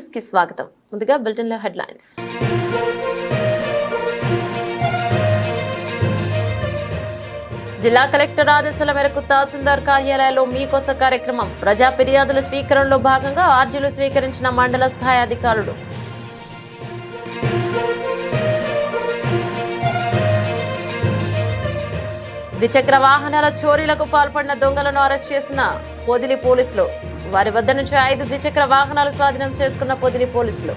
News కి స్వాగతం ముందుగా బులెటిన్లో జిల్లా కలెక్టర్ ఆదేశాల మేరకు తహసీల్దార్ కార్యాలయంలో మీకోస కార్యక్రమం ప్రజా ఫిర్యాదుల స్వీకరణలో భాగంగా ఆర్జీలు స్వీకరించిన మండల స్థాయి అధికారులు ద్విచక్ర వాహనాల చోరీలకు పాల్పడిన దొంగలను అరెస్ట్ చేసిన పొదిలి పోలీసులు వారి వద్ద నుంచి ఐదు ద్విచక్ర వాహనాలు స్వాధీనం చేసుకున్న పొదిలి పోలీసులు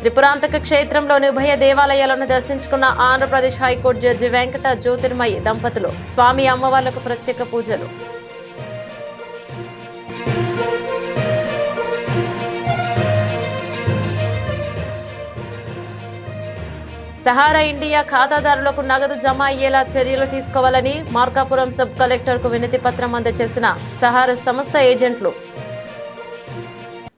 త్రిపురాంతక క్షేత్రంలోని ఉభయ దేవాలయాలను దర్శించుకున్న Andhra Pradesh high court judge Venkata Jyothirmayi దంపతులు స్వామి అమ్మవార్లకు ప్రత్యేక పూజలు సహారా ఇండియా ఖాతాదారులకు నగదు జమ అయ్యేలా చర్యలు తీసుకోవాలని మార్కాపురం సబ్ కలెక్టర్కు వినతి పత్రం అందజేసిన సహారా సంస్థ ఏజెంట్లు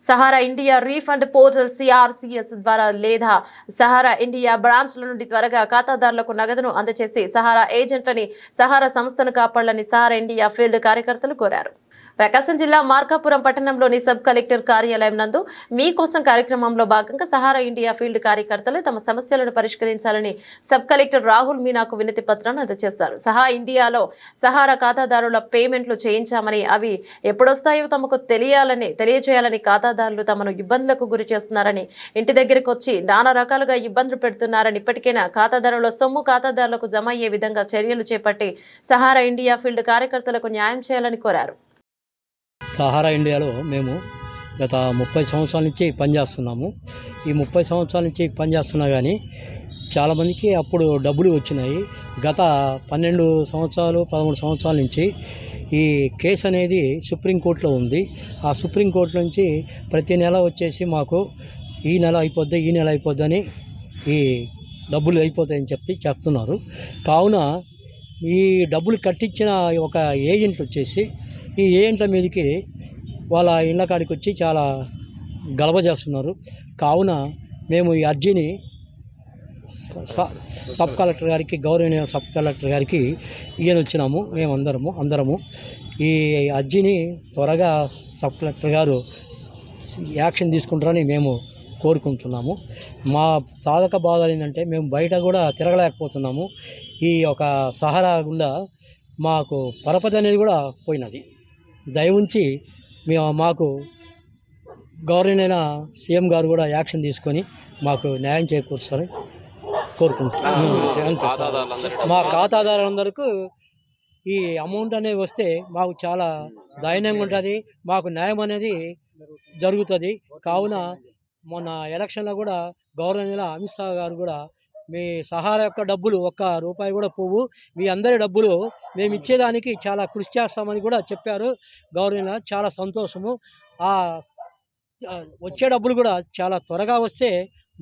Sahara India refund portal CRCS ద్వారా లేదా సహారా ఇండియా బ్రాంచ్ల నుండి త్వరగా ఖాతాదారులకు నగదును అందజేసి సహారా ఏజెంట్లని సహారా సంస్థను కాపాడాలని సహారా ఇండియా ఫీల్డ్ కార్యకర్తలు కోరారు ప్రకాశం జిల్లా మార్కాపురం పట్టణంలోని సబ్ కలెక్టర్ కార్యాలయం నందు మీకోసం కార్యక్రమంలో భాగంగా సహారా ఇండియా ఫీల్డ్ కార్యకర్తలు తమ సమస్యలను పరిష్కరించాలని సబ్ కలెక్టర్ రాహుల్ మీనాకు వినతి పత్రాన్ని అందజేశారు సహా ఇండియాలో సహారా ఖాతాదారుల పేమెంట్లు చేయించామని అవి ఎప్పుడొస్తాయో తమకు తెలియాలని తెలియజేయాలని ఖాతాదారులు తమను ఇబ్బందులకు గురి చేస్తున్నారని ఇంటి దగ్గరకు వచ్చి నానా రకాలుగా ఇబ్బందులు పెడుతున్నారని ఇప్పటికైనా ఖాతాదారుల సొమ్ము ఖాతాదారులకు జమ అయ్యే విధంగా చర్యలు చేపట్టి సహారా ఇండియా ఫీల్డ్ కార్యకర్తలకు న్యాయం చేయాలని కోరారు సహారా ఇండియాలో మేము గత ముప్పై సంవత్సరాల నుంచి పనిచేస్తున్నాము ఈ ముప్పై సంవత్సరాల నుంచి పనిచేస్తున్నా కానీ చాలామందికి అప్పుడు డబ్బులు వచ్చినాయి గత పన్నెండు సంవత్సరాలు పదమూడు సంవత్సరాల నుంచి ఈ కేసు అనేది సుప్రీంకోర్టులో ఉంది ఆ సుప్రీంకోర్టు నుంచి ప్రతి నెల వచ్చేసి మాకు ఈ నెల అయిపోద్ది ఈ నెల అయిపోద్దని ఈ డబ్బులు అయిపోతాయని చెప్పి చెప్తున్నారు కావున ఈ డబ్బులు కట్టించిన ఒక ఏజెంట్లు వచ్చేసి ఈ ఏజెంట్ల మీదకి వాళ్ళ ఇళ్ళకాడికి వచ్చి చాలా గలభ చేస్తున్నారు కావున మేము ఈ అర్జీని సబ్ కలెక్టర్ గారికి గౌరవనీయ సబ్ కలెక్టర్ గారికి ఈయన వచ్చినాము మేమందరము అందరము ఈ అర్జీని త్వరగా సబ్ కలెక్టర్ గారు యాక్షన్ తీసుకుంటారని మేము కోరుకుంటున్నాము మా సాధక బాధలు ఏంటంటే మేము బయట కూడా తిరగలేకపోతున్నాము ఈ ఒక సహారా గుండా మాకు పరపతి అనేది కూడా పోయినది దయవుంచి మే మేము మాకు గవర్నమెంట్ సీఎం గారు కూడా యాక్షన్ తీసుకొని మాకు న్యాయం చేకూర్చాలని కోరుకుంటున్నాం మా ఖాతాదారులందరికీ ఈ అమౌంట్ అనేది వస్తే మాకు చాలా దయనీయంగా ఉంటుంది మాకు న్యాయం అనేది జరుగుతుంది కావున మొన్న ఎలక్షన్లో కూడా గవర్నర్ అమిత్ షా గారు కూడా మీ సహార యొక్క డబ్బులు ఒక్క రూపాయి కూడా పోవు మీ అందరి డబ్బులు మేము ఇచ్చేదానికి చాలా కృషి చేస్తామని కూడా చెప్పారు గవర్నర్ చాలా సంతోషము ఆ వచ్చే డబ్బులు కూడా చాలా త్వరగా వస్తే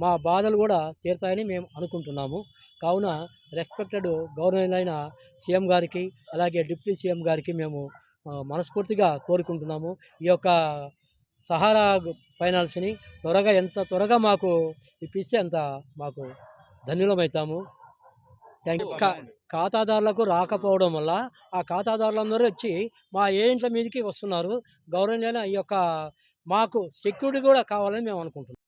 మా బాధలు కూడా తీరుతాయని మేము అనుకుంటున్నాము కావున రెస్పెక్టెడ్ గవర్నర్ అయిన సీఎం గారికి అలాగే డిప్యూటీ సీఎం గారికి మేము మనస్ఫూర్తిగా కోరుకుంటున్నాము ఈ యొక్క సహారా ఫైనాన్స్ని త్వరగా ఎంత త్వరగా మాకు ఇప్పిస్తే అంత మాకు ధన్యులమవుతాము ఖాతాదారులకు రాకపోవడం వల్ల ఆ ఖాతాదారులందరూ వచ్చి మా ఏజెంట్ల మీదకి వస్తున్నారు గవర్నమెంట్ ఈ యొక్క మాకు సెక్యూరిటీ కూడా కావాలని మేము అనుకుంటున్నాం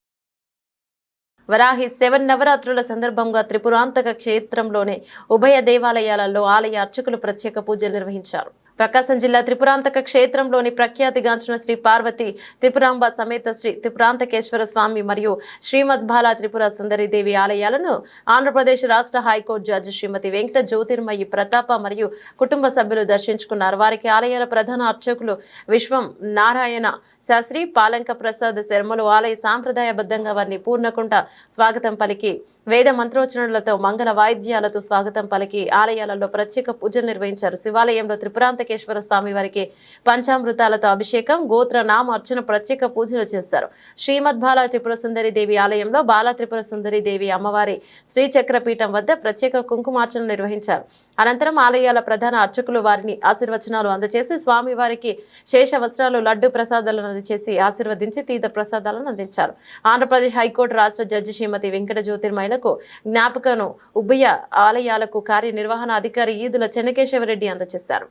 వరాహి సెవెన్ నవరాత్రుల సందర్భంగా త్రిపురాంతక క్షేత్రంలోనే ఉభయ దేవాలయాలలో ఆలయ అర్చకులు ప్రత్యేక పూజలు నిర్వహించారు ప్రకాశం జిల్లా త్రిపురాంతక క్షేత్రంలోని ప్రఖ్యాతిగాంచిన శ్రీ పార్వతి త్రిపురాంబ సమేత శ్రీ త్రిపురాంతకేశ్వర స్వామి మరియు శ్రీమద్ బాల త్రిపుర సుందరీదేవి ఆలయాలను ఆంధ్రప్రదేశ్ రాష్ట్ర high court judge Shrimati Venkata Jyothirmayi Pratapa మరియు కుటుంబ సభ్యులు దర్శించుకున్నారు వారికి ఆలయాల ప్రధాన అర్చకులు విశ్వం నారాయణ శాస్త్రి పాలంక ప్రసాద్ శర్మలు ఆలయ సాంప్రదాయబద్ధంగా వారిని పూర్ణకుంట స్వాగతం పలికి వేద మంత్రోచనలతో మంగళ వాయిద్యాలతో స్వాగతం పలికి ఆలయాలలో ప్రత్యేక పూజలు నిర్వహించారు శివాలయంలో త్రిపురాంతక త్రయంబకేశ్వర స్వామి వారికి పంచామృతాలతో అభిషేకం గోత్ర నామ అర్చన ప్రత్యేక పూజలు చేశారు శ్రీమద్ బాలా త్రిపుర సుందరి దేవి ఆలయంలో బాలా త్రిపుర సుందరి దేవి అమ్మవారి శ్రీచక్ర పీఠం వద్ద ప్రత్యేక కుంకుమార్చన నిర్వహించారు అనంతరం ఆలయాల ప్రధాన అర్చకులు వారిని ఆశీర్వచనాలు అందజేసి స్వామి వారికి శేష వస్త్రాలు లడ్డు ప్రసాదాలను అందజేసి ఆశీర్వదించి తీర్థ ప్రసాదాలను అందించారు ఆంధ్రప్రదేశ్ హైకోర్టు రాష్ట్ర జడ్జి శ్రీమతి వెంకట జ్యోతిర్మయలకు జ్ఞాపకను ఉభయ ఆలయాలకు కార్యనిర్వహణ అధికారి ఈదుల చెన్నకేశవరెడ్డి అందజేశారు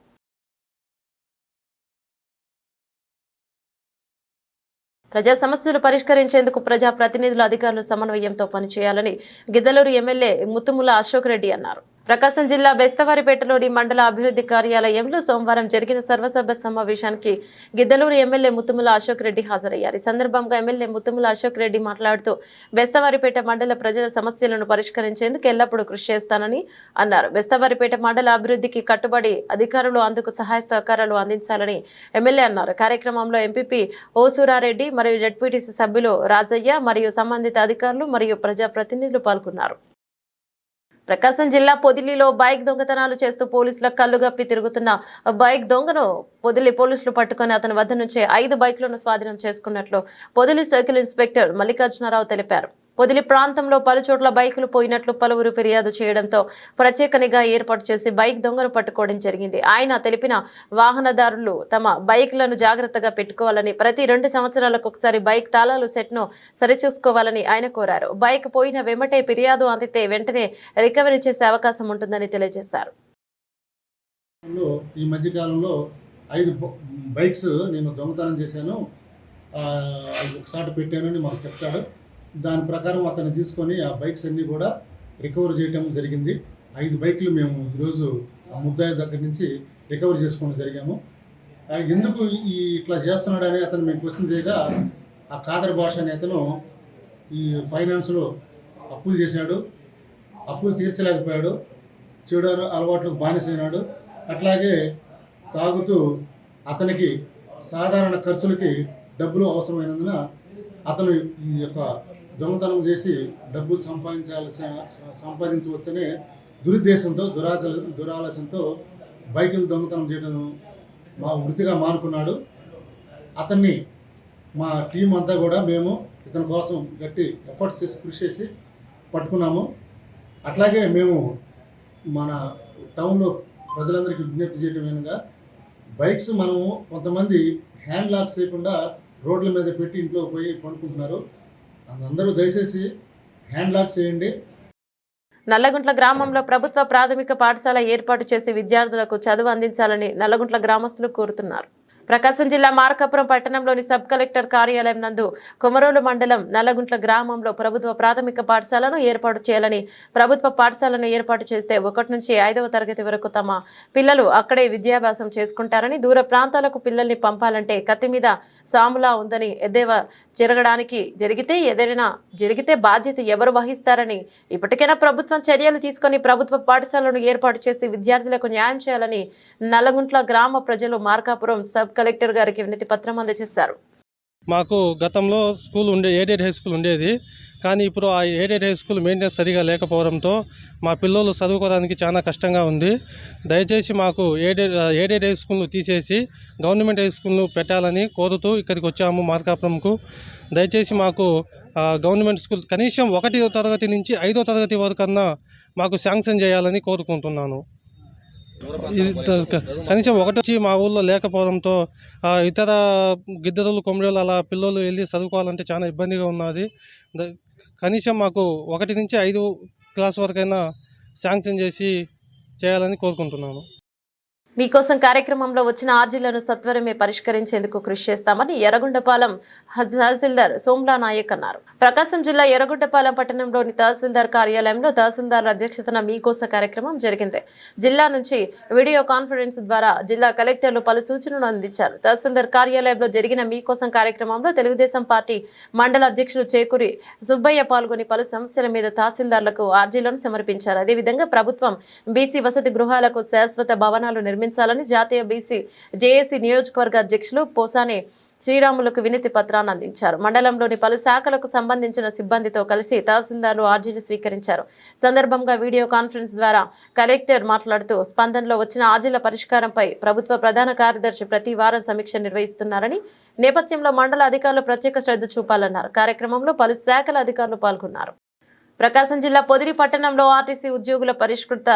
ప్రజా సమస్యలు పరిష్కరించేందుకు ప్రజా ప్రతినిధుల అధికారులు సమన్వయంతో పనిచేయాలని గిద్దలూరు ఎమ్మెల్యే ముత్తుముల అశోక్ రెడ్డి అన్నారు ప్రకాశం జిల్లా బెస్తవారిపేటలోని మండల అభివృద్ధి కార్యాలయంలో సోమవారం జరిగిన సర్వసభ్య సమావేశానికి గిద్దలూరు ఎమ్మెల్యే ముత్తుముల అశోక్ రెడ్డి హాజరయ్యారు ఈ సందర్భంగా ఎమ్మెల్యే ముత్తుముల అశోక్ రెడ్డి మాట్లాడుతూ బెస్తవారిపేట మండల ప్రజల సమస్యలను పరిష్కరించేందుకు ఎల్లప్పుడూ కృషి చేస్తానని అన్నారు బెస్తవారిపేట మండల అభివృద్ధికి కట్టుబడి అధికారులు అందుకు సహాయ సహకారాలు అందించాలని ఎమ్మెల్యే అన్నారు కార్యక్రమంలో ఎంపీపీ ఓసూరారెడ్డి మరియు జడ్పీటీసీ సభ్యులు రాజయ్య మరియు సంబంధిత అధికారులు మరియు ప్రజాప్రతినిధులు పాల్గొన్నారు ప్రకాశం జిల్లా పొదిలిలో బైక్ దొంగతనాలు చేస్తూ పోలీసుల కళ్ళుగప్పి తిరుగుతున్న బైక్ దొంగను పొదిలి పోలీసులు పట్టుకుని అతని వద్ద నుంచి ఐదు బైక్లను స్వాధీనం చేసుకున్నట్లు పొదిలి సర్కిల్ ఇన్స్పెక్టర్ మల్లికార్జునరావు తెలిపారు పొదిలి ప్రాంతంలో పలుచోట్ల బైకులు పోయినట్లు పలువురు ఫిర్యాదు చేయడంతో ప్రత్యేక నిఘా ఏర్పాటు చేసి బైక్ దొంగను పట్టుకోవడం జరిగింది ఆయన తెలిపిన వాహనదారులు తమ బైక్లను జాగ్రత్తగా పెట్టుకోవాలని ప్రతి రెండు సంవత్సరాలకు ఒకసారి బైక్ తాళాలు సెట్ను సరిచూసుకోవాలని ఆయన కోరారు బైక్ పోయిన వెంబటే ఫిర్యాదు అందితే వెంటనే రికవరీ చేసే అవకాశం ఉంటుందని తెలియజేశారు ఐదు బైక్స్ నేను దొంగతనం చేశాను ఒకసారి పెట్టానని మాకు చెప్తాడు దాని ప్రకారం అతను తీసుకొని ఆ బైక్స్ అన్నీ కూడా రికవర్ చేయటం జరిగింది ఐదు బైక్లు మేము ఈరోజు ఆ ముద్దాయ దగ్గర నుంచి రికవర్ చేసుకోవడం జరిగాము ఎందుకు ఈ ఇట్లా చేస్తున్నాడని అతను మేము క్వశ్చన్ చేయగా ఆ కాదర్ భాష అనే అతను ఈ ఫైనాన్స్లో అప్పులు చేసినాడు అప్పులు తీర్చలేకపోయాడు చెడు అలవాట్లకు బానిసైనాడు అట్లాగే తాగుతూ అతనికి సాధారణ ఖర్చులకి డబ్బులు అవసరమైనందున అతను ఈ యొక్క దొంగతనం చేసి డబ్బు సంపాదించాల్సిన సంపాదించవచ్చనే దురుద్దేశంతో దురాచ దురాలోచనతో బైకులు దొంగతనం చేయడం మా వృత్తిగా మానుకున్నాడు అతన్ని మా టీం అంతా కూడా మేము ఇతని కోసం గట్టి ఎఫర్ట్స్ చేసి కృషి చేసి పట్టుకున్నాము అట్లాగే మేము మన టౌన్లో ప్రజలందరికీ విజ్ఞప్తి చేయడమేనగా బైక్స్ మనము కొంతమంది హ్యాండ్ లాక్ చేయకుండా రోడ్ల మీద పెట్టి ఇంట్లో పోయి పడుకుంటున్నారు అందరూ దయచేసి హ్యాండ్ లాక్ చేయండి నల్లగుంట్ల గ్రామంలో ప్రభుత్వ ప్రాథమిక పాఠశాల ఏర్పాటు చేసి విద్యార్థులకు చదువు అందించాలని నల్లగుంట్ల గ్రామస్తులు కోరుతున్నారు ప్రకాశం జిల్లా మార్కాపురం పట్టణంలోని సబ్ కలెక్టర్ కార్యాలయం నందు కొమరోలు మండలం నల్లగుంట్ల గ్రామంలో ప్రభుత్వ ప్రాథమిక పాఠశాలను ఏర్పాటు చేయాలని ప్రభుత్వ పాఠశాలను ఏర్పాటు చేస్తే ఒకటి నుంచి ఐదవ తరగతి వరకు తమ పిల్లలు అక్కడే విద్యాభ్యాసం చేసుకుంటారని దూర ప్రాంతాలకు పిల్లల్ని పంపాలంటే కత్తి మీద సాములా ఉందని ఎద్దేవా జరగడానికి జరిగితే ఏదైనా జరిగితే బాధ్యత ఎవరు వహిస్తారని ఇప్పటికైనా ప్రభుత్వం చర్యలు తీసుకొని ప్రభుత్వ పాఠశాలను ఏర్పాటు చేసి విద్యార్థులకు న్యాయం చేయాలని నల్లగుంట్ల గ్రామ ప్రజలు మార్కాపురం సబ్ కలెక్టర్ గారికి వినతి పత్రం అందజేశారు మాకు గతంలో స్కూల్ ఉండే ఎయిడెడ్ హై స్కూల్ ఉండేది కానీ ఇప్పుడు ఆ ఎయిడెడ్ హై స్కూల్ మెయింటెనెన్స్ సరిగా లేకపోవడంతో మా పిల్లలు చదువుకోవడానికి చాలా కష్టంగా ఉంది దయచేసి మాకు ఎయిడెడ్ ఎయిడెడ్ హై స్కూల్ను తీసేసి గవర్నమెంట్ హై స్కూల్ను పెట్టాలని కోరుతూ ఇక్కడికి వచ్చాము మార్కాపురంకు దయచేసి మాకు గవర్నమెంట్ స్కూల్ కనీసం ఒకటి తరగతి నుంచి ఐదో తరగతి వరకు మాకు శాంక్షన్ చేయాలని కోరుకుంటున్నాను కనీసం ఒకటి మా ఊళ్ళో లేకపోవడంతో ఇతర గిద్దరులు కొమ్మడలు అలా పిల్లలు వెళ్ళి చదువుకోవాలంటే చాలా ఇబ్బందిగా ఉన్నది కనీసం మాకు ఒకటి నుంచి ఐదు క్లాస్ వరకైనా శాంక్షన్ చేసి చేయాలని కోరుకుంటున్నాను మీకోసం కార్యక్రమంలో వచ్చిన ఆర్జీలను సత్వరమే పరిష్కరించేందుకు కృషి చేస్తామని ఎర్రగొండపాలెం తహసీల్దార్ సోమ్లా నాయక్ అన్నారు ప్రకాశం జిల్లా ఎర్రగొండపాలెం పట్టణంలోని తహసీల్దార్ కార్యాలయంలో తహసీల్దార్ అధ్యక్షతన మీకోసం కార్యక్రమం జరిగింది జిల్లా నుంచి వీడియో కాన్ఫరెన్స్ ద్వారా జిల్లా కలెక్టర్లు పలు సూచనలు అందించారు తహసీల్దార్ కార్యాలయంలో జరిగిన మీకోసం కార్యక్రమంలో తెలుగుదేశం పార్టీ మండల అధ్యక్షులు చేకూరి సుబ్బయ్య పాల్గొని పలు సమస్యల మీద తహసీల్దార్లకు ఆర్జీలను సమర్పించారు అదేవిధంగా ప్రభుత్వం బీసీ వసతి గృహాలకు శాశ్వత భవనాలు నిర్మించారు నిర్మించాలని జాతీయ బీసీ జేఏసీ నియోజకవర్గ అధ్యక్షులు పోసాని శ్రీరాములకు వినతి పత్రాన్ని అందించారు మండలంలోని పలు శాఖలకు సంబంధించిన సిబ్బందితో కలిసి తహసీల్దార్లు ఆర్జీలు స్వీకరించారు సందర్భంగా వీడియో కాన్ఫరెన్స్ ద్వారా కలెక్టర్ మాట్లాడుతూ స్పందనలో వచ్చిన ఆర్జీల పరిష్కారంపై ప్రభుత్వ ప్రధాన కార్యదర్శి ప్రతి వారం సమీక్ష నిర్వహిస్తున్నారని నేపథ్యంలో మండల అధికారులు ప్రత్యేక శ్రద్ధ చూపాలన్నారు కార్యక్రమంలో పలు శాఖల అధికారులు పాల్గొన్నారు ప్రకాశం జిల్లా పొదిరి పట్టణంలో ఆర్టీసీ ఉద్యోగుల పరిష్కృత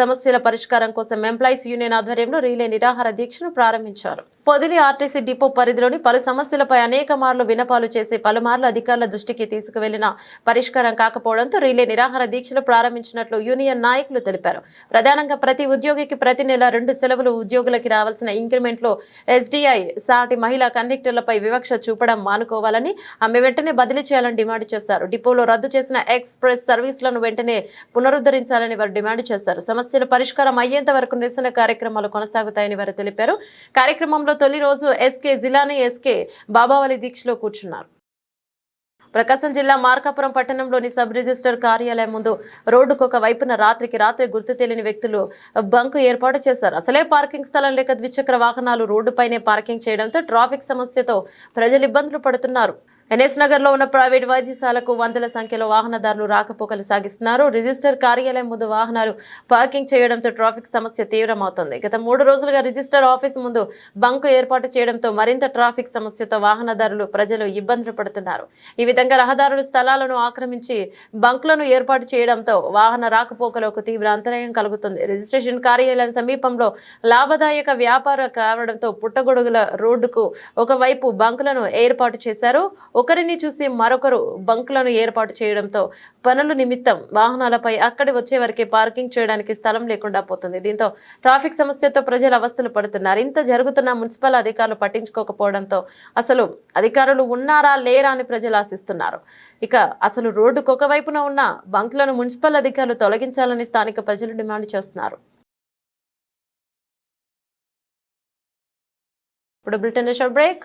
సమస్యల పరిష్కారం కోసం ఎంప్లాయీస్ యూనియన్ ఆధ్వర్యంలో రీలే నిరాహార దీక్షను ప్రారంభించారు పొదిలి ఆర్టీసీ డిపో పరిధిలోని పలు సమస్యలపై అనేక మార్లు వినపాలు చేసి పలుమార్లు అధికారుల దృష్టికి తీసుకువెళ్లిన పరిష్కారం కాకపోవడంతో రీలే నిరాహార దీక్షలు ప్రారంభించినట్లు యూనియన్ నాయకులు తెలిపారు ప్రధానంగా ప్రతి ఉద్యోగికి ప్రతి నెల రెండు సెలవులు ఉద్యోగులకి రావాల్సిన ఇంక్రిమెంట్లో ఎస్డీఐ సాటి మహిళా కండక్టర్లపై వివక్ష చూపడం మానుకోవాలని ఆమె వెంటనే బదిలీ చేయాలని డిమాండ్ చేశారు డిపోలో రద్దు చేసిన ఎక్స్ ఎక్స్ప్రెస్ సర్వీసులను వెంటనే పునరుద్ధరించాలని వారు డిమాండ్ చేశారు సమస్యలు పరిష్కారం అయ్యేంత వరకు నిరసన కార్యక్రమాలు కొనసాగుతాయని వారు తెలిపారు కార్యక్రమంలో తొలి రోజు ఎస్కే జిల్లాని ఎస్కే బాబావలి దీక్షలో కూర్చున్నారు ప్రకాశం జిల్లా మార్కాపురం పట్టణంలోని సబ్ రిజిస్టర్ కార్యాలయం ముందు రోడ్డుకు ఒక వైపున రాత్రికి రాత్రి గుర్తు తెలియని వ్యక్తులు బంకు ఏర్పాటు చేశారు అసలే పార్కింగ్ స్థలం లేక ద్విచక్ర వాహనాలు రోడ్డుపైనే పార్కింగ్ చేయడంతో ట్రాఫిక్ సమస్యతో ప్రజలు ఇబ్బందులు పడుతున్నారు ఎన్ఎస్ నగర్ లో ఉన్న ప్రైవేట్ వైద్యశాలకు వందల సంఖ్యలో వాహనదారులు రాకపోకలు సాగిస్తున్నారు రిజిస్టర్ కార్యాలయం ముందు వాహనాలు పార్కింగ్ చేయడంతో ట్రాఫిక్ సమస్య తీవ్రమవుతుంది గత మూడు రోజులుగా రిజిస్టర్ ఆఫీస్ ముందు బంకు ఏర్పాటు చేయడంతో మరింత ట్రాఫిక్ సమస్యతో వాహనదారులు ప్రజలు ఇబ్బందులు పడుతున్నారు ఈ విధంగా రహదారులు స్థలాలను ఆక్రమించి బంకులను ఏర్పాటు చేయడంతో వాహన రాకపోకలకు తీవ్ర అంతరాయం కలుగుతుంది రిజిస్ట్రేషన్ కార్యాలయం సమీపంలో లాభదాయక వ్యాపార కావడంతో పుట్టగొడుగుల రోడ్డుకు ఒకవైపు బంకులను ఏర్పాటు చేశారు ఒకరిని చూసి మరొకరు బంకులను ఏర్పాటు చేయడంతో పనుల నిమిత్తం వాహనాలపై అక్కడి వచ్చే వరకే పార్కింగ్ చేయడానికి స్థలం లేకుండా పోతుంది దీంతో ట్రాఫిక్ సమస్యతో ప్రజలు అవస్థలు పడుతున్నారు ఇంత జరుగుతున్న మున్సిపల్ అధికారులు పట్టించుకోకపోవడంతో అసలు అధికారులు ఉన్నారా లేరా అని ప్రజలు ఆశిస్తున్నారు ఇక అసలు రోడ్డుకు ఒకవైపున ఉన్న బంక్లను మున్సిపల్ అధికారులు తొలగించాలని స్థానిక ప్రజలు డిమాండ్ చేస్తున్నారు ఇప్పుడు Britain break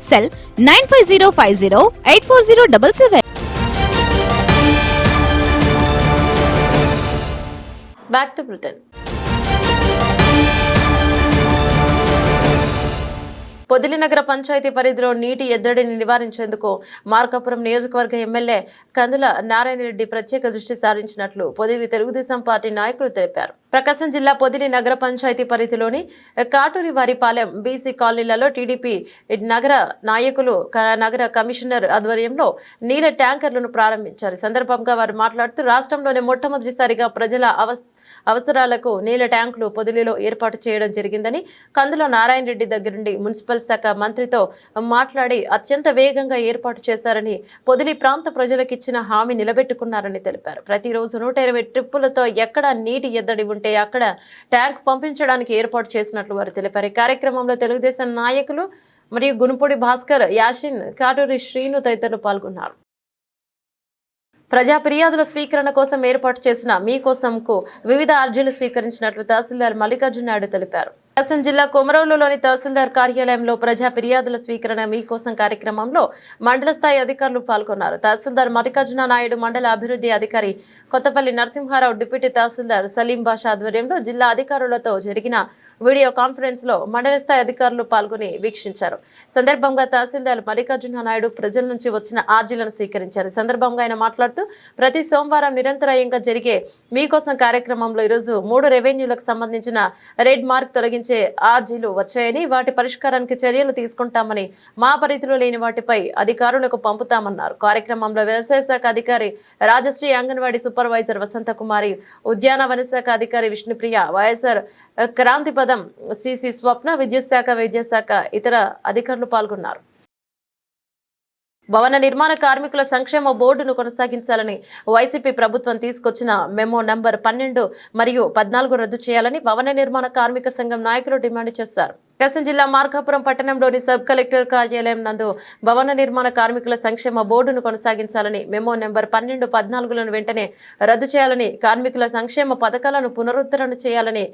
Cell 9505084077. Back to Britain. Podili నగర పంచాయతీ పరిధిలో నీటి ఎద్దడిని నివారించేందుకు మార్కాపురం నియోజకవర్గ ఎమ్మెల్యే కందుల నారాయణ రెడ్డి ప్రత్యేక దృష్టి సారించినట్లు పొదిలి తెలుగుదేశం పార్టీ నాయకులు తెలిపారు ప్రకాశం జిల్లా పొదిలి నగర పంచాయతీ పరిధిలోని కాటూరి వారిపాలెం బీసీ కాలనీలలో టీడీపీ నగర నాయకులు నగర కమిషనర్ ఆధ్వర్యంలో నీళ్ళ ట్యాంకర్లను ప్రారంభించారు సందర్భంగా వారు మాట్లాడుతూ రాష్ట్రంలోనే మొట్టమొదటిసారిగా ప్రజల అవస్థ అవసరాలకు నీళ్ల ట్యాంకులు పొదిలిలో ఏర్పాటు చేయడం జరిగిందని కందుల నారాయణ రెడ్డి దగ్గర నుండి మున్సిపల్ శాఖ మంత్రితో మాట్లాడి అత్యంత వేగంగా ఏర్పాటు చేశారని పొదిలి ప్రాంత ప్రజలకు ఇచ్చిన హామీ నిలబెట్టుకున్నారని తెలిపారు ప్రతిరోజు నూట ఇరవై ట్రిప్పులతో ఎక్కడ నీటి ఎద్దడి ఉంటే అక్కడ ట్యాంక్ పంపించడానికి ఏర్పాటు చేసినట్లు వారు తెలిపారు ఈ కార్యక్రమంలో తెలుగుదేశం నాయకులు మరియు గునుపూడి భాస్కర్ యాసిన్ కాటూరి శ్రీను తదితరులు పాల్గొన్నారు ప్రజా ఫిర్యాదుల స్వీకరణ కోసం ఏర్పాటు చేసిన కు వివిధ అర్జీలు స్వీకరించినట్లు తహసీల్దార్ మల్లికార్జున నాయుడు తెలిపారు ప్రకాశం జిల్లా కొమరవులులోని తహసీల్దార్ కార్యాలయంలో ప్రజా ఫిర్యాదుల స్వీకరణ మీకోసం కార్యక్రమంలో మండల స్థాయి అధికారులు పాల్గొన్నారు తహసీల్దార్ మల్లికార్జున నాయుడు మండల అభివృద్ధి అధికారి కొత్తపల్లి నరసింహారావు డిప్యూటీ తహసీల్దార్ సలీం బాషా ఆధ్వర్యంలో జిల్లా అధికారులతో జరిగిన వీడియో కాన్ఫరెన్స్ లో మండల స్థాయి అధికారులు పాల్గొని వీక్షించారు సందర్భంగా తహసీల్దార్ మల్లికార్జున నాయుడు ప్రజల నుంచి వచ్చిన ఆర్జీలను స్వీకరించారు సందర్భంగా ఆయన మాట్లాడుతూ ప్రతి సోమవారం నిరంతరాయంగా జరిగే మీకోసం కార్యక్రమంలో ఈరోజు మూడు రెవెన్యూలకు సంబంధించిన రెడ్ మార్క్ తొలగించే ఆర్జీలు వచ్చాయని వాటి పరిష్కారానికి చర్యలు తీసుకుంటామని మా పరిధిలో లేని వాటిపై అధికారులకు పంపుతామన్నారు కార్యక్రమంలో వ్యవసాయ శాఖ అధికారి రాజశ్రీ అంగన్వాడీ సూపర్వైజర్ వసంతకుమారి ఉద్యానవన శాఖ అధికారి విష్ణుప్రియ వైఎస్ఆర్ క్రాంతి పదం సిసి స్వప్న విద్యుత్ శాఖ విద్యాశాఖ ఇతర అధికారులు పాల్గొన్నారు భవన నిర్మాణ కార్మికుల సంక్షేమ బోర్డును కొనసాగించాలని వైసీపీ ప్రభుత్వం తీసుకొచ్చిన మెమో నంబర్ పన్నెండు మరియు పద్నాలుగు రద్దు చేయాలని భవన నిర్మాణ కార్మిక సంఘం నాయకులు డిమాండ్ చేశారు ప్రకాశం జిల్లా మార్కాపురం పట్టణంలోని సబ్ కలెక్టర్ కార్యాలయం నందు భవన నిర్మాణ కార్మికుల సంక్షేమ బోర్డును కొనసాగించాలని మెమో నెంబర్ పన్నెండు పద్నాలుగులను వెంటనే రద్దు చేయాలని కార్మికుల సంక్షేమ పథకాలను పునరుద్ధరణ చేయాలని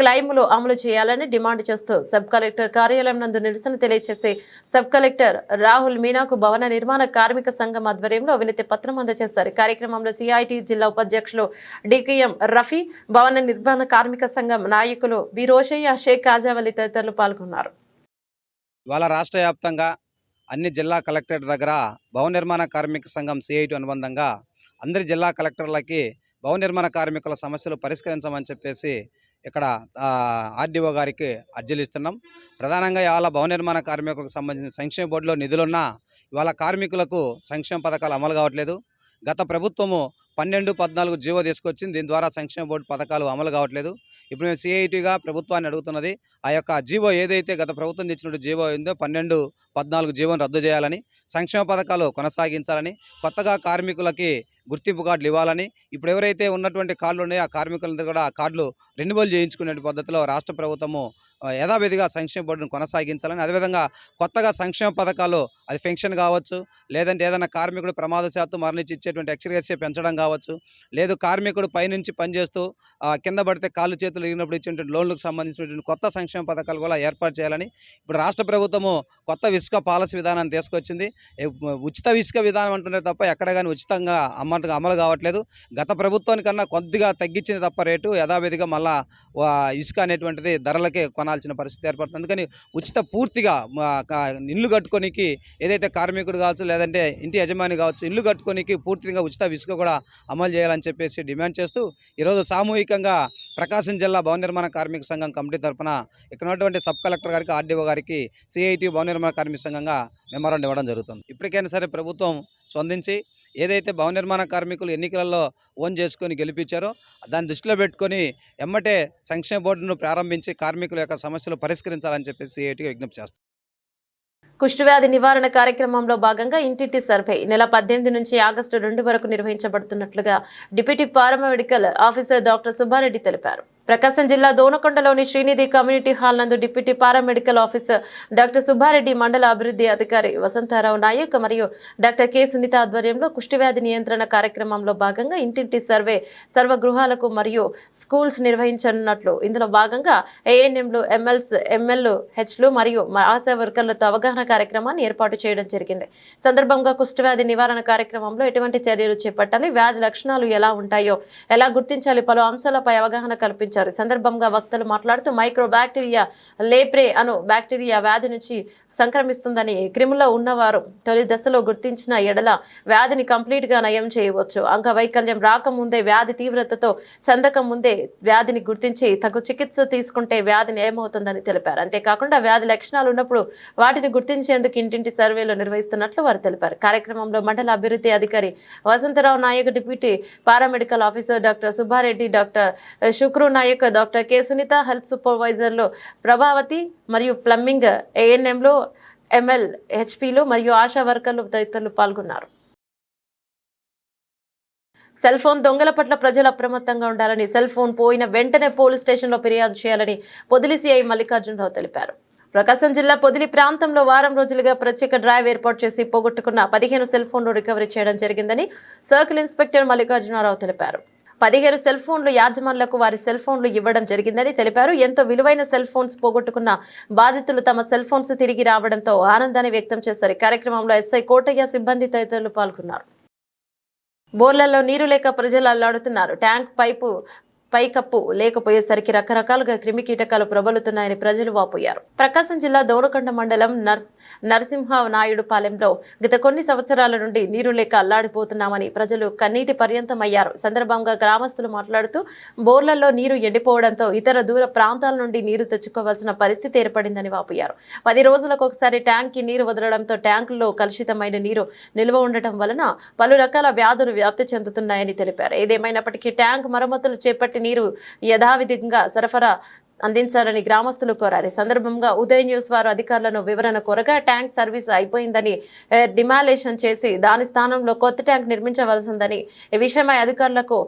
క్లైములు అమలు చేయాలని డిమాండ్ చేస్తూ సబ్ కలెక్టర్ కార్యాలయం నందు నిరసన తెలియజేసి సబ్ కలెక్టర్ రాహుల్ మీనాకు భవన నిర్మాణ కార్మిక సంఘం ఆధ్వర్యంలో వినతి పత్రం అందజేశారు కార్యక్రమంలో సిఐటి జిల్లా ఉపాధ్యక్షులు డికేఎం రఫీ భవన నిర్మాణ కార్మిక సంఘం నాయకులు బి రోషయ్య షేక్ కాజావలి తదితరులు పాల్గొన్నారు పాల్గొన్నారు ఇవాళ రాష్ట్ర వ్యాప్తంగా అన్ని జిల్లా కలెక్టరేట్ దగ్గర భవన నిర్మాణ కార్మిక సంఘం సిఐటి అనుబంధంగా అందరి జిల్లా కలెక్టర్లకి భవన నిర్మాణ కార్మికుల సమస్యలు పరిష్కరించమని చెప్పేసి ఇక్కడ ఆర్డీఓ గారికి అర్జీలు ఇస్తున్నాం ప్రధానంగా ఇవాళ భవన నిర్మాణ కార్మికులకు సంబంధించిన సంక్షేమ బోర్డులో నిధులున్నా ఇవాళ కార్మికులకు సంక్షేమ పథకాలు అమలు కావట్లేదు గత ప్రభుత్వము పన్నెండు పద్నాలుగు జీవో తీసుకొచ్చింది దీని ద్వారా సంక్షేమ బోర్డు పథకాలు అమలు కావట్లేదు ఇప్పుడు మేము సిఐటిగా ప్రభుత్వాన్ని అడుగుతున్నది ఆ యొక్క జీవో ఏదైతే గత ప్రభుత్వం తెచ్చినట్టు జీవో అయిందో పన్నెండు పద్నాలుగు జీవోను రద్దు చేయాలని సంక్షేమ పథకాలు కొనసాగించాలని కొత్తగా కార్మికులకి గుర్తింపు కార్డులు ఇవ్వాలని ఇప్పుడు ఎవరైతే ఉన్నటువంటి కార్డులు ఉన్నాయో ఆ కార్మికులందరూ కూడా ఆ కార్డులు రెన్యువల్ చేయించుకునే పద్ధతిలో రాష్ట్ర ప్రభుత్వము యథావిధిగా సంక్షేమ బోర్డును కొనసాగించాలని అదేవిధంగా కొత్తగా సంక్షేమ పథకాలు అది పెన్షన్ కావచ్చు లేదంటే ఏదైనా కార్మికుడు ప్రమాదశాత్తు మరణించి ఇచ్చేటువంటి ఎక్స్రేస్ పెంచడం కావచ్చు లేదు కార్మికుడు పైనుంచి పనిచేస్తూ కింద పడితే కాళ్ళు చేతులు ఇరిగినప్పుడు ఇచ్చేటువంటి లోన్లకు సంబంధించినటువంటి కొత్త సంక్షేమ పథకాలు కూడా ఏర్పాటు చేయాలని ఇప్పుడు రాష్ట్ర ప్రభుత్వము కొత్త విసుక పాలసీ విధానాన్ని తీసుకొచ్చింది ఉచిత విసుక విధానం అంటున్నారు తప్ప ఎక్కడ కానీ ఉచితంగా అమ్మ అమలు అమలు కావట్లేదు గత ప్రభుత్వానికన్నా కొద్దిగా తగ్గించింది తప్ప రేటు యథావిధిగా మళ్ళా ఇసుక అనేటువంటిది ధరలకే కొనాల్సిన పరిస్థితి ఏర్పడుతుంది అందుకని ఉచిత పూర్తిగా ఇల్లు కట్టుకోనికి ఏదైతే కార్మికుడు కావచ్చు లేదంటే ఇంటి యజమాని కావచ్చు ఇల్లు కట్టుకోనికి పూర్తిగా ఉచిత ఇసుక కూడా అమలు చేయాలని చెప్పేసి డిమాండ్ చేస్తూ ఈరోజు సామూహికంగా ప్రకాశం జిల్లా భవన నిర్మాణ కార్మిక సంఘం కమిటీ తరఫున ఇక్కడ ఉన్నటువంటి సబ్ కలెక్టర్ గారికి ఆర్డీఓ గారికి సిఐటి భవన నిర్మాణ కార్మిక సంఘంగా మెమరాండం ఇవ్వడం జరుగుతుంది ఇప్పటికైనా సరే ప్రభుత్వం స్పందించి ఏదైతే భవన నిర్మాణ కార్మికులు ఎన్నికలలో ఓన్ చేసుకొని గెలిపించారో దాన్ని దృష్టిలో పెట్టుకొని ఎమ్మటే సంక్షేమ బోర్డును ప్రారంభించి కార్మికుల యొక్క సమస్యలు పరిష్కరించాలని చెప్పేసి ఏటిగా విజ్ఞప్తి చేస్తారు కుష్ఠవ్యాధి నివారణ కార్యక్రమంలో భాగంగా ఇంటింటి సర్వే నెల పద్దెనిమిది నుంచి ఆగస్టు రెండు వరకు నిర్వహించబడుతున్నట్లుగా deputy paramedical officer doctor Subba Reddy తెలిపారు ప్రకాశం జిల్లా దోనకొండలోని శ్రీనిధి కమ్యూనిటీ హాల్ నందు deputy paramedical officer doctor Subba Reddy మండల అభివృద్ధి అధికారి వసంతారావు నాయక్ మరియు డాక్టర్ కె సునీత ఆధ్వర్యంలో కుష్టివ్యాధి నియంత్రణ కార్యక్రమంలో భాగంగా ఇంటింటి సర్వే సర్వగృహాలకు మరియు స్కూల్స్ నిర్వహించనున్నట్లు ఇందులో భాగంగా ఏఎన్ఎంలు ఎంఎల్స్ ఎంఎల్ఓ హెచ్లు మరియు ఆశా వర్కర్లతో అవగాహన కార్యక్రమాన్ని ఏర్పాటు చేయడం జరిగింది సందర్భంగా కుష్ఠవ్యాధి నివారణ కార్యక్రమంలో ఎటువంటి చర్యలు చేపట్టాలి వ్యాధి లక్షణాలు ఎలా ఉంటాయో ఎలా గుర్తించాలి పలు అంశాలపై అవగాహన కల్పించారు ఈ సందర్భంగా వక్తలు మాట్లాడుతూ మైక్రో బ్యాక్టీరియా లేప్రే అను బ్యాక్టీరియా వ్యాధి నుంచి సంక్రమిస్తుందని క్రిములో ఉన్నవారు తొలి దశలో గుర్తించిన ఎడల వ్యాధిని కంప్లీట్గా నయం చేయవచ్చు అంగవైకల్యం రాకముందే వ్యాధి తీవ్రతతో చందక ముందే వ్యాధిని గుర్తించి తగు చికిత్స తీసుకుంటే వ్యాధి నయమవుతుందని తెలిపారు అంతేకాకుండా వ్యాధి లక్షణాలు ఉన్నప్పుడు వాటిని గుర్తించేందుకు ఇంటింటి సర్వేలు నిర్వహిస్తున్నట్లు వారు తెలిపారు కార్యక్రమంలో మండల అభివృద్ధి అధికారి Vasantha Rao Nayak deputy paramedical officer doctor Subba Reddy doctor Shukru Nayak doctor K Sunitha health సూపర్వైజర్లు Prabhavathi మరియు ప్లంబింగ్ ఏఎన్ఎంలో ఎంఎల్ హెచ్పీలు మరియు ఆశా వర్కర్లు తదితరులు పాల్గొన్నారు సెల్ ఫోన్ దొంగల పట్ల ప్రజలు అప్రమత్తంగా ఉండాలని సెల్ ఫోన్ పోయిన వెంటనే పోలీస్ స్టేషన్లో ఫిర్యాదు చేయాలని పొదిలి సిఐ మల్లికార్జునరావు తెలిపారు ప్రకాశం జిల్లా పొదిలి ప్రాంతంలో వారం రోజులుగా ప్రత్యేక డ్రైవ్ ఏర్పాటు చేసి పోగొట్టుకున్న పదిహేను సెల్ ఫోన్లు రికవరీ చేయడం జరిగిందని సర్కిల్ ఇన్స్పెక్టర్ మల్లికార్జునరావు తెలిపారు పదిహేను సెల్ ఫోన్లు యాజమాన్లకు వారి సెల్ ఫోన్లు ఇవ్వడం జరిగిందని తెలిపారు ఎంతో విలువైన సెల్ ఫోన్స్ పోగొట్టుకున్న బాధితులు తమ సెల్ ఫోన్స్ తిరిగి రావడంతో ఆనందాన్ని వ్యక్తం చేశారు కార్యక్రమంలో ఎస్ఐ కోటయ్య సిబ్బంది తదితరులు పాల్గొన్నారు బోర్లలో నీరు లేక ప్రజలు అల్లాడుతున్నారు ట్యాంక్ పైపు పైకప్పు లేకపోయేసరికి రకరకాలుగా క్రిమి కీటకాలు ప్రబలుతున్నాయని ప్రజలు వాపోయారు ప్రకాశం జిల్లా దౌనకొండ మండలం నరసింహ నాయుడు పాలెంలో గత కొన్ని సంవత్సరాల నుండి నీరు లేక అల్లాడిపోతున్నామని ప్రజలు కన్నీటి పర్యంతమయ్యారు సందర్భంగా గ్రామస్తులు మాట్లాడుతూ బోర్లలో నీరు ఎండిపోవడంతో ఇతర దూర ప్రాంతాల నుండి నీరు తెచ్చుకోవాల్సిన పరిస్థితి ఏర్పడిందని వాపోయారు పది రోజులకు ఒకసారి ట్యాంక్కి నీరు వదలడంతో ట్యాంకుల్లో కలుషితమైన నీరు నిల్వ ఉండటం వలన పలు రకాల వ్యాధులు వ్యాప్తి చెందుతున్నాయని తెలిపారు ఏదేమైనప్పటికీ ట్యాంక్ మరమ్మతులు చేపట్టి కాబట్టి నీరు యథావిధిగా సరఫరా అందించాలని గ్రామస్తులు కోరారు సందర్భంగా ఉదయ న్యూస్ వారు అధికారులను వివరణ కోరగా ట్యాంక్ సర్వీస్ అయిపోయిందని డిమాలేషన్ చేసి దాని స్థానంలో కొత్త ట్యాంక్ నిర్మించవలసిందని ఈ విషయమై అధికారులకు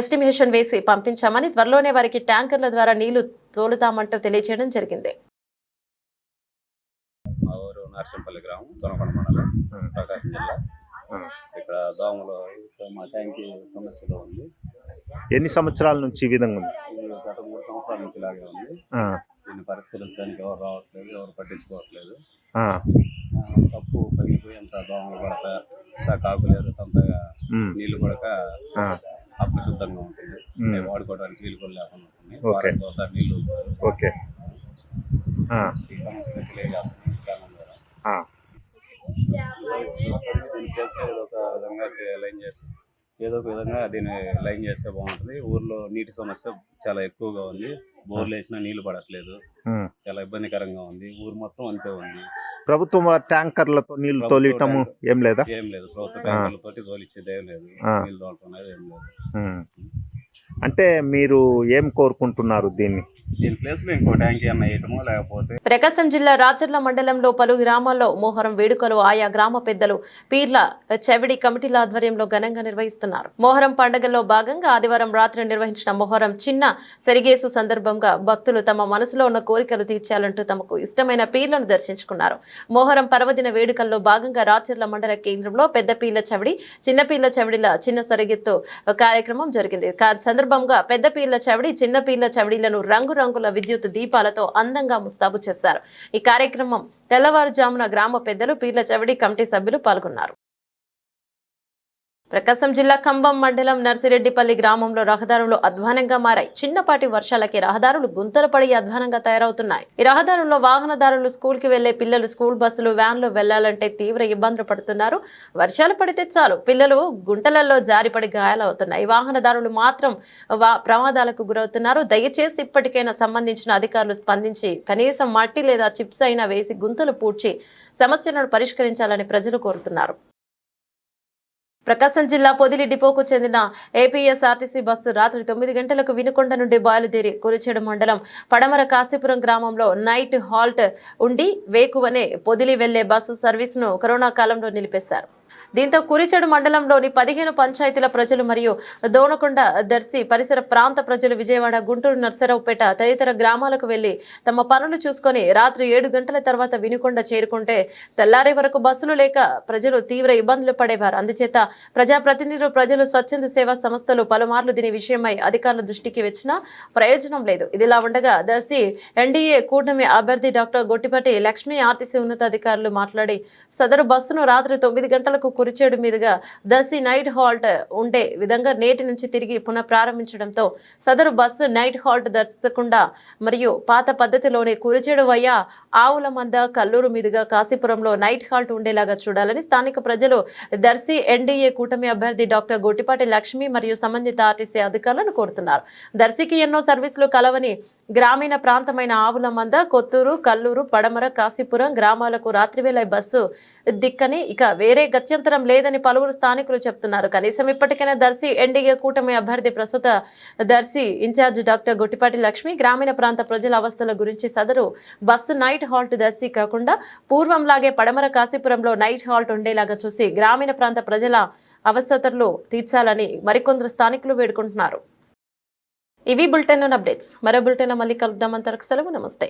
ఎస్టిమేషన్ వేసి పంపించామని త్వరలోనే వారికి ట్యాంకర్ల ద్వారా నీళ్లు తోలుతామంటూ తెలియజేయడం జరిగింది ఇక్కడ దోమలు మా ట్యాంకీ సమస్యలో ఉంది ఎన్ని సంవత్సరాల నుంచి ఈ విధంగా ఉంది గత మూడు సంవత్సరాల నుంచి ఇలాగే ఉంది ఆ, దీన్ని పరిష్కరించడానికి ఎవరు రావట్లేదు ఎవరు పట్టించుకోవట్లేదు ఆ, ఆ, తప్పు పగిలిపోయి అంత దోమలు పడక అంత కాకులేదు అంతగా ఉమ్, నీళ్లు పడక ఆ, ఉంటుంది మ్మ్. వాడుకోవడానికి నీళ్ళు కూడా లేకుండా ఉంటుంది ఓకే. వారానికి ఒకసారి నీళ్లు ఓకే ఈ సమస్యను తెలియజేస్తుంది చేస్తే ఒక విధంగా లైన్ చేస్తుంది ఏదో ఒక విధంగా దీన్ని లైన్ చేస్తే బాగుంటుంది ఊర్లో నీటి సమస్య చాలా ఎక్కువగా ఉంది బోర్లు వేసినా నీళ్లు పడట్లేదు చాలా ఇబ్బందికరంగా ఉంది ఊరు మొత్తం అంతే ఉంది ప్రభుత్వం ట్యాంకర్లతో నీళ్లు తోలిటము ఏం లేదా ఏం లేదు ప్రభుత్వ ట్యాంకర్లతో తోలిచ్చేది ఏం లేదు నీళ్ళు తోలటం ఏం లేదు అంటే మీరు ఏం కోరుకుంటున్నారు దీన్ని ప్రకాశం జిల్లా రాచర్ల మండలంలో పలు గ్రామాల్లో మోహరం వేడుకలు ఆయా గ్రామ పెద్దలు పీర్ల చెవిడి కమిటీల ఆధ్వర్యంలో ఘనంగా నిర్వహిస్తున్నారు మోహరం పండుగలో భాగంగా ఆదివారం రాత్రి నిర్వహించిన మోహరం చిన్న సరిగేసు సందర్భంగా భక్తులు తమ మనసులో ఉన్న కోరికలు తీర్చాలంటూ తమకు ఇష్టమైన పీర్లను దర్శించుకున్నారు మోహరం పర్వదిన వేడుకల్లో భాగంగా రాచర్ల మండల కేంద్రంలో పెద్ద పీర్ల చెవిడి చిన్న పీర్ల చెవిడిల చిన్న సరిగెత్తు కార్యక్రమం జరిగింది సందర్భంగా పెద్ద పీర్ల చవిడి పీర్ల చవిడిలను రంగురంగుల విద్యుత్ దీపాలతో అందంగా ముస్తాబు చేశారు ఈ కార్యక్రమం తెల్లవారుజామున గ్రామ పెద్దలు పీర్ల చవిడి కమిటీ సభ్యులు పాల్గొన్నారు ప్రకాశం జిల్లా కంబం మండలం నర్సిరెడ్డిపల్లి గ్రామంలో రహదారులు అధ్వానంగా మారాయి చిన్నపాటి వర్షాలకి రహదారులు గుంతలు పడి అధ్వానంగా తయారవుతున్నాయి ఈ రహదారుల్లో వాహనదారులు స్కూల్ కి వెళ్లే పిల్లలు స్కూల్ బస్సులు వ్యాన్లు వెళ్లాలంటే తీవ్ర ఇబ్బందులు పడుతున్నారు వర్షాలు పడితే చాలు పిల్లలు గుంటలలో జారిపడి గాయాలవుతున్నాయి వాహనదారులు మాత్రం ప్రమాదాలకు గురవుతున్నారు దయచేసి ఇప్పటికైనా సంబంధించిన అధికారులు స్పందించి కనీసం మట్టి లేదా చిప్స్ అయినా వేసి గుంతలు పూడ్చి సమస్యలను పరిష్కరించాలని ప్రజలు కోరుతున్నారు ప్రకాశం జిల్లా పొదిలి డిపోకు చెందిన ఏపీఎస్ఆర్టీసీ బస్సు రాత్రి తొమ్మిది గంటలకు వినుకొండ నుండి బయలుదేరి కురిచేడు మండలం పడమర కాశీపురం గ్రామంలో నైట్ హాల్ట్ ఉండి వేకువనే పొదిలి వెళ్లే బస్సు సర్వీస్ను కరోనా కాలంలో నిలిపేశారు దీంతో కురిచెడు మండలంలోని పదిహేను పంచాయతీల ప్రజలు మరియు దోనకొండ దర్శి పరిసర ప్రాంత ప్రజలు విజయవాడ గుంటూరు నర్సరావుపేట తదితర గ్రామాలకు వెళ్లి తమ పనులు చూసుకొని రాత్రి ఏడు గంటల తర్వాత వినుకొండ చేరుకుంటే తెల్లారే వరకు బస్సులు లేక ప్రజలు తీవ్ర ఇబ్బందులు పడేవారు అందుచేత ప్రజాప్రతినిధులు ప్రజలు స్వచ్ఛంద సేవా సంస్థలు పలుమార్లు దీని విషయమై అధికారుల దృష్టికి వచ్చినా ప్రయోజనం లేదు ఇదిలా ఉండగా దర్శి ఎన్డీఏ కూటమి అభ్యర్థి డాక్టర్ గొట్టిపటి లక్ష్మీ ఆర్టీసీ ఉన్నతాధికారులు మాట్లాడి సదరు బస్సును రాత్రి తొమ్మిది గంటలకు కురిచేడు మీదుగా దసి నైట్ హాల్ట్ ఉండే విధంగా నేటి నుంచి తిరిగి పునః ప్రారంభించడంతో సదరు బస్సు నైట్ హాల్ట్ దర్శకుండా మరియు పాత పద్ధతిలోనే కురిచేడు వయ్య ఆవుల మంద కల్లూరు మీదుగా కాశీపురంలో నైట్ హాల్ట్ ఉండేలాగా చూడాలని స్థానిక ప్రజలు దర్శి ఎన్డీఏ కూటమి అభ్యర్థి డాక్టర్ గోటిపాటి లక్ష్మి మరియు సంబంధిత ఆర్టీసీ అధికారులను కోరుతున్నారు దర్శికి ఎన్నో సర్వీసులు కలవని గ్రామీణ ప్రాంతమైన ఆవుల మంద కొత్తూరు కల్లూరు పడమర కాశీపురం గ్రామాలకు రాత్రివేళ బస్సు దిక్కని ఇక వేరే గత్యంతరం లేదని పలువురు స్థానికులు చెప్తున్నారు కనీసం ఇప్పటికైనా దర్శి ఎన్డీఏ కూటమి అభ్యర్థి ప్రస్తుత Darsi in charge doctor Gottipati Lakshmi గ్రామీణ ప్రాంత ప్రజల అవస్థల గురించి సదరు బస్సు నైట్ హాల్ట్ దర్శి కాకుండా పూర్వంలాగే పడమర కాశీపురంలో నైట్ హాల్ట్ ఉండేలాగా చూసి గ్రామీణ ప్రాంత ప్రజల అవసరతలు తీర్చాలని మరికొందరు స్థానికులు వేడుకుంటున్నారు ఇవి బులెటిన్ అప్డేట్స్ మరో బులెటిన్ మళ్ళీ కలుద్దాం అంతవరకు సెలవు నమస్తే